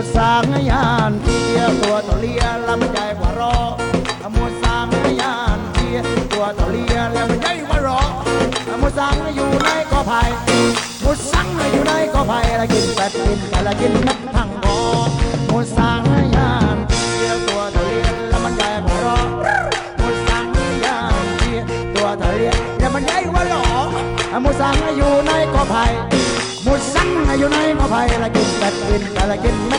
มุดสางยานเทียตัวตเลียลำใหญ่กว่ารอขมุดสางยานเทียตัวตเลียลำใหญ่กว่ารอขมุดสางอยู่ในกอไผ่มุดสังอยู่ในกอไผ่ละกินแปดกินแต่ละกินนัดทั้งหอมุดสางยานเทียตัวตเลียลำใหญ่กว่ารอมุดสังยานเทียตัวตเลียลำใหญ่กว่ารอมุดสังอยู่ในกอไผ่มุดสังอยู่ในกอไผ่ละกินแปดกินแต่ละกิน